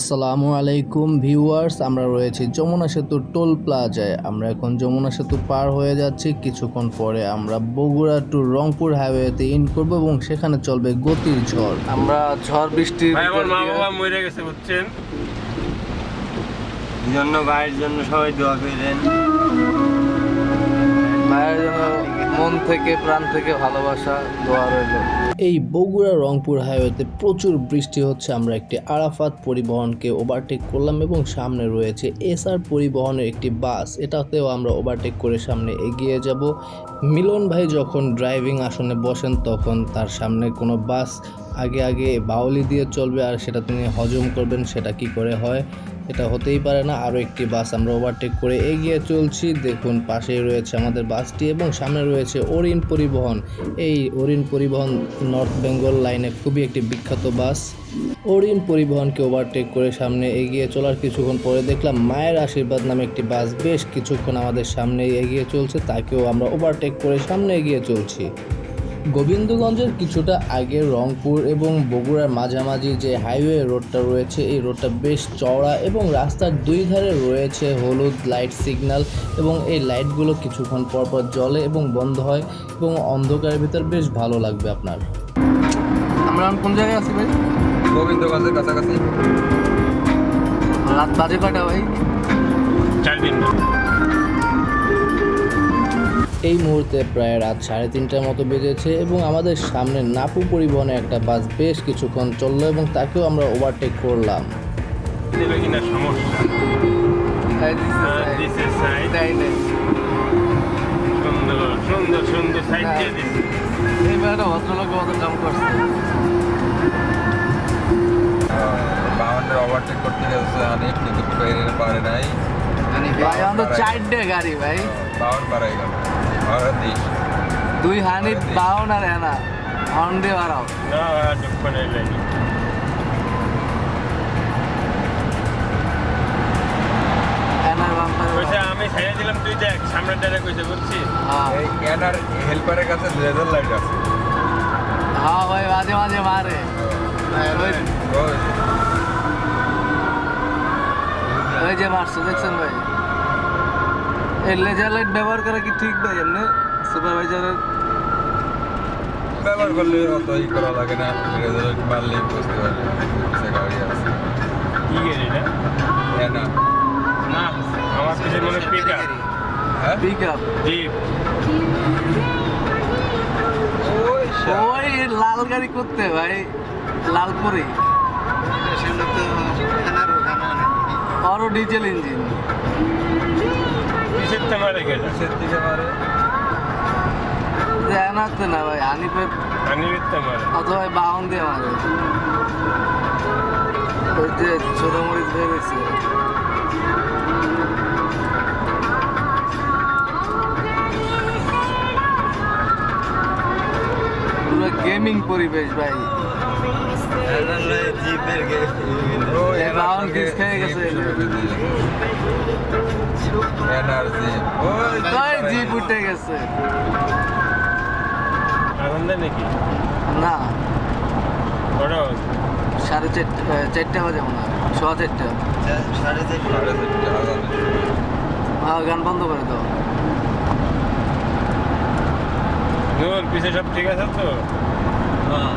আসসালামু আলাইকুম ভিউয়ার্স আমরা রয়েছি যমুনা সেতু টোল প্লাজায়। আমরা এখন যমুনা সেতু পার হয়ে যাচ্ছি। কিছুক্ষণ পরে আমরা বগুড়া টু রংপুর হাইওয়েতে ইন করব এবং সেখানে চলবে গতির ঝড়। আমরা ঝড় বৃষ্টির ভাই আমার মা বাবা মরে গেছে বুঝছেন? জন্য ভাইয়ের জন্য সবাই দোয়া করেন মায়ের জন্য মন থেকে, প্রাণ থেকে ভালোবাসা, দোয়া রইল। এই বগুড়া রংপুর হাইওয়েতে প্রচুর বৃষ্টি হচ্ছে। আমরা একটি আরাফাত পরিবহনকে ওভারটেক করলাম এবং সামনে রয়েছে এসআর পরিবহনের একটি বাস। এটাতেও আমরা ওভারটেক করে সামনে এগিয়ে যাব। মিলন ভাই যখন ড্রাইভিং আসনে বসেন, তখন তার সামনে কোনো বাস আগে আগে বাউলি দিয়ে চলবে আর সেটা তিনি হজম করবেন, সেটা কি করে হয়? এটা হতেই পারে না। আরও একটি বাস আমরা ওভারটেক করে এগিয়ে চলছি। দেখুন, পাশেই রয়েছে আমাদের বাসটি এবং সামনে রয়েছে অরিন পরিবহন। এই অরিন পরিবহন নর্থ বেঙ্গল লাইনে খুবই একটি বিখ্যাত বাস। অরিন পরিবহনকে ওভারটেক করে সামনে এগিয়ে চলার কিছুক্ষণ পরে দেখলাম মায়ের আশীর্বাদ নামে একটি বাস বেশ কিছুক্ষণ আমাদের সামনে এগিয়ে চলছে, তাকেও আমরা ওভারটেক করে সামনে এগিয়ে চলছি। গোবিন্দগঞ্জের কিছুটা আগে রংপুর এবং বগুড়ার মাঝামাঝি যে হাইওয়ে রোডটা রয়েছে এই রোডটা বেশ চওড়া এবং রাস্তার দুই ধারে রয়েছে হলুদ লাইট সিগন্যাল এবং এই লাইটগুলো কিছুক্ষণ পর পর জ্বলে এবং বন্ধ হয় এবং অন্ধকারের ভিতর বেশ ভালো লাগবে আপনার। আমরা কোন জায়গায় আছি ভাই? গোবিন্দগঞ্জের কাছাকাছি। রাত বাজে কটা ভাই? চার দিন। এই মুহূর্তে প্রায় রাত সাড়ে তিনটার মতো বেজেছে এবং আমাদের সামনে নাপু পরিবহনে একটা বাস বেশ কিছুক্ষণ চলল এবং তাকেও আমরা ওভারটেক করলাম। সাইড সুন্দর সুন্দর সুন্দর সাইড দিয়ে দিছে। ভদ্রলোক মতো কাম করছে। বাউন্ডারি ওভারটেক করতে গেছে অনেক কিন্তু পারে নাই। ভাই চারটে গাড়ি ভাই। বাউন্ড পারাই গেল। দুই হানির বাউন আর এনা বাড়াও। কইছে আমি ছেড়ে দিলাম তুই দেখ সামনের ডারে কইছে বুঝছি এই এনার হেল্পারের কাছে লেজার লাইট আছে। হ্যাঁ ভাই মাঝে মাঝে মারে। ওই ওই যে মারছে দেখছেন ভাই? এই লেজার লাইট ব্যবহার করা কি ঠিক ভাই? এমনি সুপারভাইজারের ব্যবহার করলে অত ই করা লাগে না লেজার লাইট মারলেই বুঝতে পারবে গাড়ি আছে। কি গেলি না এনা না। আমার কাছে মনে পিক আপ হ্যাঁ? পিক আপ জিপ ওই। লাল গাড়ি করতে ভাই লালপুরি আরও ডিজেল ইঞ্জিন কিসের মারে গেল মারে জানাতে না ভাই আনিবির তো মারে। অথবা বাহন দিয়ে মারে। ওই যে ছোট মরিচ হয়েছে পুরো গেমিং পরিবেশ ভাই। বাউন খেয়ে গেছে। এনার্জি ওই জিপ উঠে গেছে। আগুন নাকি? না। বড় সাড়ে চারটে চারটে বাজে মনে হয়। সোয়া চারটে সাড়ে চারটে। হ্যাঁ গান বন্ধ করে দাও। পিছে সব ঠিক আছে তো? হ্যাঁ।